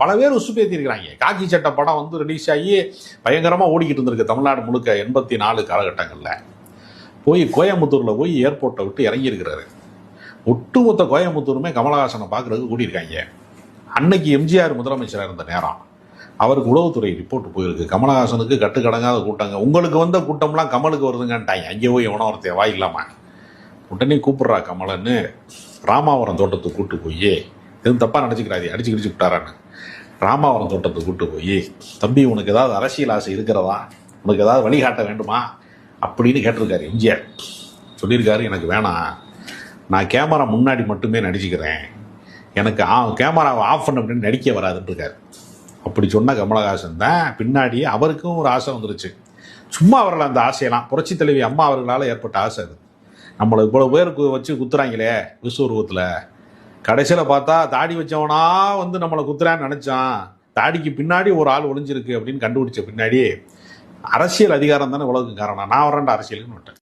பல பேர் உசுப்பேத்திருக்கிறாங்க காக்கி சட்டை படம் வந்து ரிலீஸ் ஆகி பயங்கரமாக ஓடிக்கிட்டு இருந்திருக்கு தமிழ்நாடு முழுக்க எண்பத்தி நாலு காலகட்டங்களில். போய் கோயம்புத்தூரில் போய் ஏர்போர்ட்டை விட்டு இறங்கியிருக்கிறாரு. ஒட்டுமொத்த கோயம்புத்தூருமே கமலஹாசனை பார்க்குறதுக்கு கூட்டியிருக்காங்க. அன்னைக்கு எம்ஜிஆர் முதலமைச்சராக இருந்த நேரம். அவருக்கு உளவுத்துறை ரிப்போர்ட் போயிருக்கு. கமலஹாசனுக்கு கட்டுக்கடங்காத கூட்டங்க. உங்களுக்கு வந்த கூட்டம்லாம் கமலுக்கு வருதுங்கன்ட்டாங்க. அங்கே போய் எவனோ ஒருத்தன் வாய் இல்லாமல் உடனே கூப்பிட்றா கமலன்னு ராமாவரம் தோட்டத்துக்கு கூட்டு போய் எதுவும் தப்பாக நினச்சிக்கிறாதி அடிச்சு கிடிச்சு விட்டாரான்னு. ராமாவரம் தோட்டத்துக்கு கூட்டு போய் தம்பி உனக்கு ஏதாவது அரசியல் ஆசை இருக்கிறதா? உனக்கு ஏதாவது வழிகாட்ட வேண்டுமா? அப்படின்னு கேட்டிருக்காரு எம்ஜிஆர். சொல்லியிருக்காரு எனக்கு வேணாம். நான் கேமரா முன்னாடி மட்டுமே நடிச்சுக்கிறேன். எனக்கு ஆ கேமராவை ஆஃப் பண்ண அப்படின்னு நடிக்க வராதுன்ட்ருக்காரு அப்படி சொன்ன கமலஹாசன் தான் பின்னாடி அவருக்கும் ஒரு ஆசை வந்துருச்சு. சும்மா வரல அந்த ஆசையெல்லாம் புரட்சி தலைவி அம்மா அவர்களால் ஏற்பட்ட ஆசை அது. நம்மளை இவ்வளோ பேருக்கு வச்சு குத்துறாங்களே விஸ்வரூபத்தில் கடைசியில் பார்த்தா தாடி வச்சவனா வந்து நம்மளை குத்துறான்னு நினச்சான். தாடிக்கு பின்னாடி ஒரு ஆள் ஒளிஞ்சிருக்கு அப்படின்னு கண்டுபிடிச்ச பின்னாடி அரசியல் அதிகாரம் தானே உலகம் காரணம். நான் வரேன்டா அரசியலுன்னு விட்டேன்